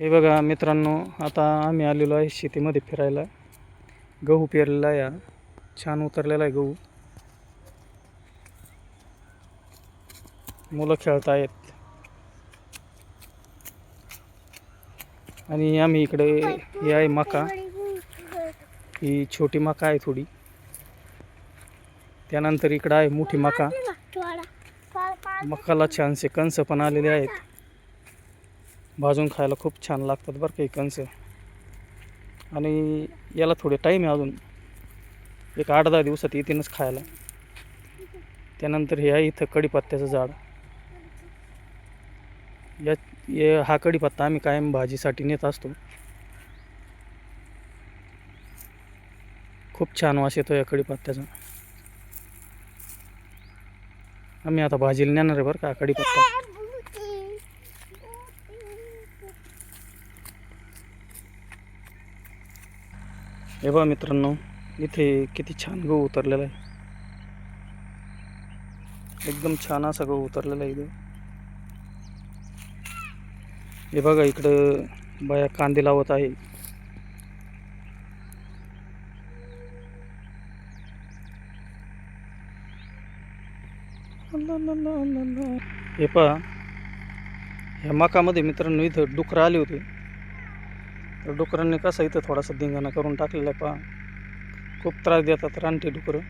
हे बघा मित्रांनो आता आम्ही आलेलो आहे शेतीमध्ये फिरायला. गहू पेरलेला आहे छान उतरलेला आहे गहू. मुलं खेळत आहेत आणि आम्ही इकडे हे आहे मका. ही छोटी मका आहे थोडी. त्यानंतर इकडं आहे मोठी मका. मकाला छानसे कंस पण आलेले आहेत. भाजून खायला खूप छान लागतात बरं काही कंस आणि याला थोडे टाईम आहे अजून. एक आठ दहा दिवसात येतीनच खायला. त्यानंतर हे आहे इथं कढीपत्त्याचं झाड. या ये हा कढीपत्ता आम्ही कायम भाजीसाठी नेत असतो. खूप छान वास येतो या कढीपत्त्याचा. आम्ही आता भाजीला नेणार आहे बरं का कढीपत्ता. हे बघा मित्रांनो इथे किती छान गहू उतरलेला आहे. एकदम छान असा गहू उतरलेला आहे इथं. हे बघा इकडं बाया कांदे लावत आहे. हे पहा ह्या मकामध्ये मित्रांनो इथं डुकरं आले होते. तर डुकरांनी कसं इथं थोडासा धिंगाणा करून टाकलेला आहे पहा. खूप त्रास देतात रानटी डुकरं.